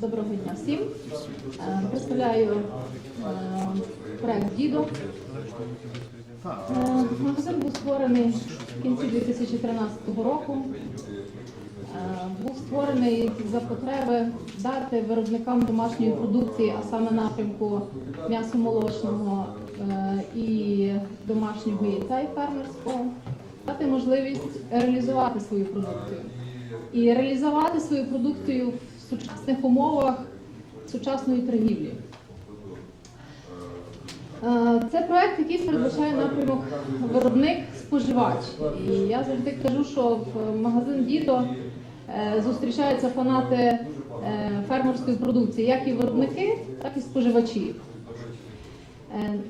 Доброго дня всім. Е, Представляю е, проект Дідо. Е, Магазин був створений в кінці 2013 року. Був створений за потреби дати виробникам домашньої продукції, а саме напрямку м'ясо-молочного е, і домашнього яйця і фермерського, дати можливість реалізувати свою продукцію. І реалізувати свою продукцію сучасних умовах сучасної торгівлі. Е, Це проект, який передбачає напрямок виробник-споживач. І я завжди кажу, що в магазин Дідо е, зустрічаються фанати е, фермерської продукції, як і виробники, так і споживачі.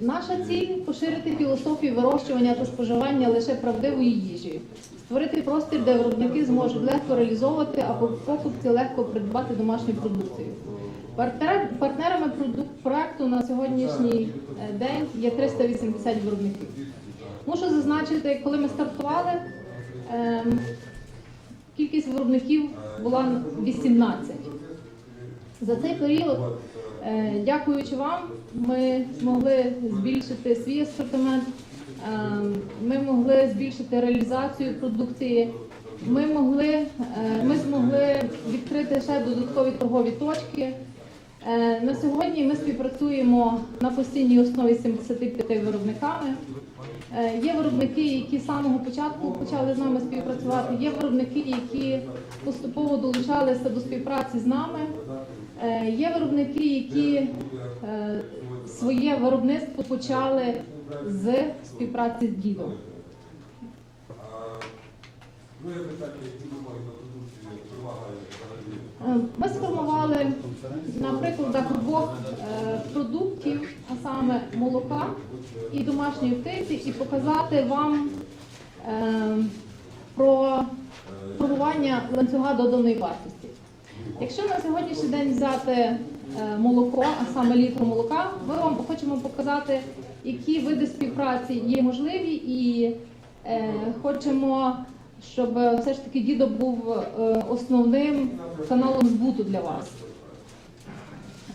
Наша ціль поширити філософію вирощування та споживання лише правдивої їжі, створити простір, де виробники зможуть легко реалізовувати або покупці легко придбати домашню продукцію. Партнерами проекту на сьогоднішній е, день є 380 виробників. Мушу зазначити, коли ми стартували, ем, кількість виробників була 18. За цей період, е, дякуючи вам, ми змогли збільшити свій асортимент, ми могли збільшити реалізацію продукції. Ми могли, е, ми змогли відкрити ще додаткові торгові точки. Е, На сьогодні ми співпрацюємо на постійній основі з 75 виробниками. Е, Є виробники, які з самого початку почали з нами співпрацювати. Є виробники, які поступово долучалися до співпраці з нами. Е, Є виробники, які е, своє виробництво почали з співпраці з дідом. Е, Ми сформували на прикладах двох продуктів, а саме молока і домашньої птиці, і показати вам про формування ланцюга доданої вартості. Якщо на сьогоднішній день взяти е, молоко, а саме літр молока, ми вам хочемо показати, які види співпраці є можливі, і е, хочемо, щоб все ж таки дідо був е, основним каналом збуту для вас.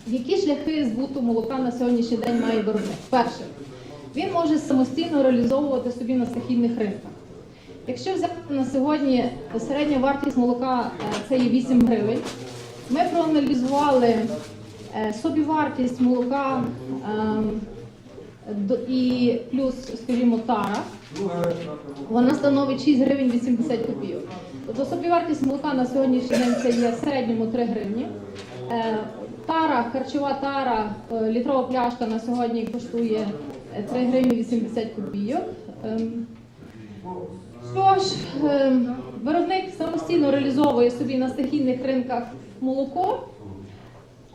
Які шляхи збуту молока на сьогоднішній день має виробник? Перше, він може самостійно реалізовувати собі на стихійних ринках. Якщо взяти на сьогодні середня вартість молока е, це є 8 гривень, ми проаналізували е, собівартість молока ем, і плюс, скажімо, тара. Вона становить 6 гривень 80 копійок. Тобто собівартість молока на сьогоднішній день це є в середньому 3 гривні. Е, Тара, харчова тара, літрова пляшка на сьогодні коштує е, 3 гривні 80 копійок. Що ж, ем, виробник самостійно реалізовує собі на стихійних ринках молоко.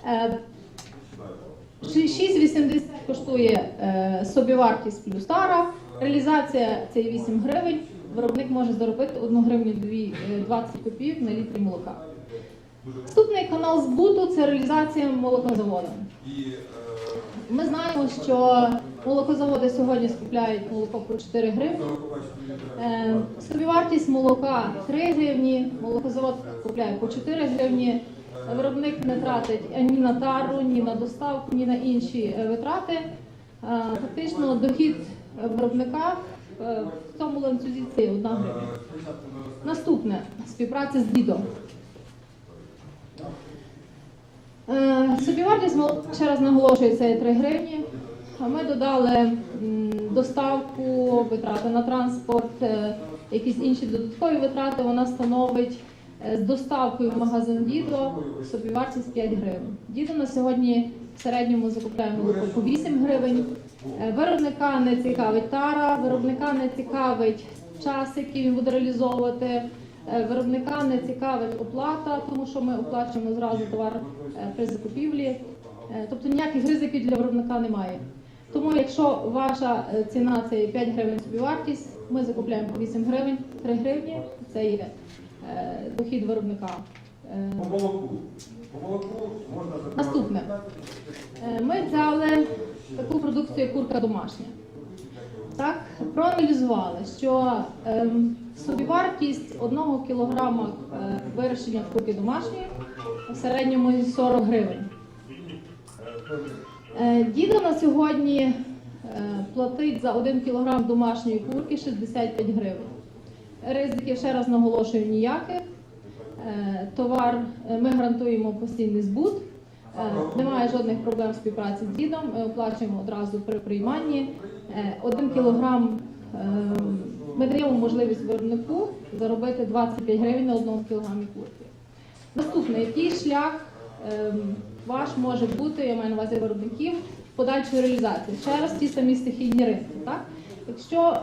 Е, Ши- 6,80 коштує е, собівартість плюс тара. Реалізація це є 8 гривень. Виробник може заробити 1 гривню 2, е, 20 копійок на літрі молока. Наступний канал збуту це реалізація молокозаводом. Ми знаємо, що молокозаводи сьогодні скупляють молоко по 4 гривні. Е, Собівартість молока 3 гривні, молокозавод купляє по 4 гривні. Виробник не тратить ані на тару, ні на доставку, ні на інші е, витрати. Е, Фактично дохід виробника в цьому ланцюзі це є 1 гривня. Наступне співпраця з дідом. Е, Собівартість молока, ще раз наголошую, це 3 гривні. Ми додали доставку, витрати на транспорт, е, якісь інші додаткові витрати. Вона становить е, з доставкою в магазин Дідо собівартість 5 гривень. Дідо на сьогодні в середньому закупляє молоко по 8 гривень. Виробника не цікавить тара, виробника не цікавить час, який він буде реалізовувати. Е, Виробника не цікавить оплата, тому що ми оплачуємо зразу товар е, при закупівлі. Е, Тобто ніяких ризиків для виробника немає. Тому якщо ваша ціна це 5 гривень собівартість, ми закупляємо по 8 гривень, 3 гривні це є дохід виробника. По молоку. По молоку можна. Наступне. Ми взяли таку продукцію, як курка домашня. Так, проаналізували, що ем, собівартість одного кілограма е, вирощення курки домашньої в середньому 40 гривень. Е, Дідо на сьогодні е, платить за 1 кг домашньої курки 65 гривень. Ризиків, ще раз наголошую, ніяких. Е, Товар е, ми гарантуємо постійний збут. Е, Немає жодних проблем співпраці з дідом. Ми оплачуємо одразу при прийманні. Е, Один кілограм е, ми даємо можливість виробнику заробити 25 гривень на одному кілограмі курки. Наступне, який шлях ем, ваш може бути, я маю на увазі виробників, подальшої реалізації? Ще раз ті самі стихійні ринки. Так? Якщо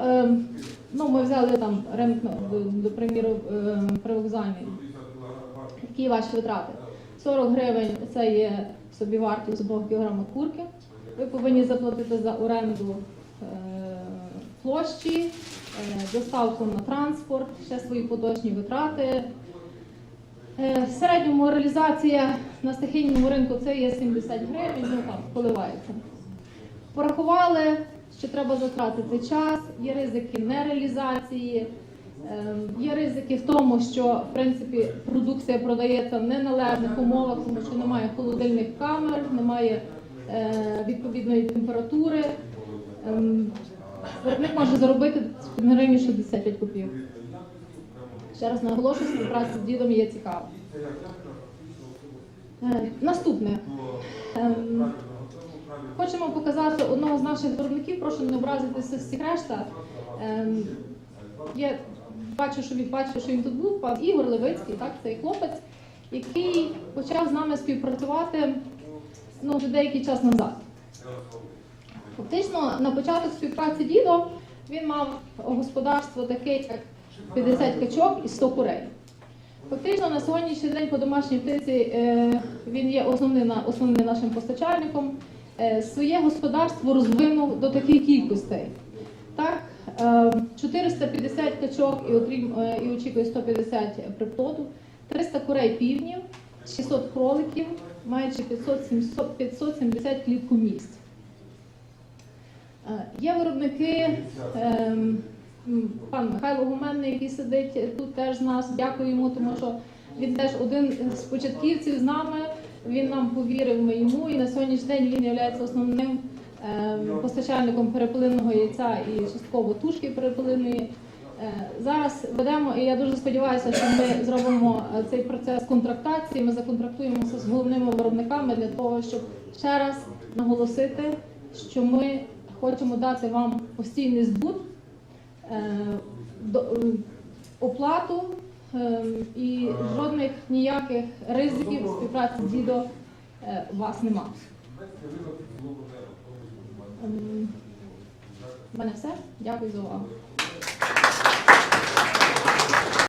ну, ми взяли там ринок, ну, до, приміру, привокзальний, які ваші витрати? 40 гривень це є собівартість одного кілограма курки. Ви повинні заплатити за оренду е, площі, е, доставку на транспорт, ще свої поточні витрати. Е, В середньому реалізація на стихійному ринку це є 70 гривень, ну там коливається. Порахували, що треба затратити час, є ризики нереалізації, є ризики в тому, що в принципі продукція продається в неналежних умовах, тому що немає холодильних камер, немає е, відповідної температури. Ем, Виробник може заробити на гривні 65 копійок. Ще раз наголошую, співпраця з дідом є цікава. Е, Наступне. Ем, Хочемо показати одного з наших виробників, прошу не образитися всіх решта. Ем, Я бачу, що він бачу, що він тут був, пан Ігор Левицький, так, цей хлопець, який почав з нами співпрацювати ну, вже деякий час назад. Фактично, на початок співпраці дідо він мав господарство таке, як 50 качок і 100 курей. Фактично, на сьогоднішній день по домашній птиці е, він є основним, основним нашим постачальником. Е, своє господарство розвинув до таких кількостей. Так, е, 450 качок і, отрім, е, і очікує 150 приплоду, 300 курей півнів, 600 кроликів, маючи 500, 700, 570 кліткомісць. Е, Є виробники, ем, пан Михайло Гуменний, який сидить тут теж з нас. Дякую йому, тому що він теж один з початківців з нами. Він нам повірив ми йому, і на сьогоднішній день він є основним ем, постачальником перепелиного яйця і частково тушки перепелиної. Е, Зараз ведемо, і я дуже сподіваюся, що ми зробимо е, цей процес контрактації. Ми законтрактуємося з головними виробниками для того, щоб ще раз наголосити, що ми хочемо дати вам постійний збут, е, е, оплату е, і жодних ніяких ризиків співпраці з дідо у вас нема. Ем, У мене все. Дякую за увагу.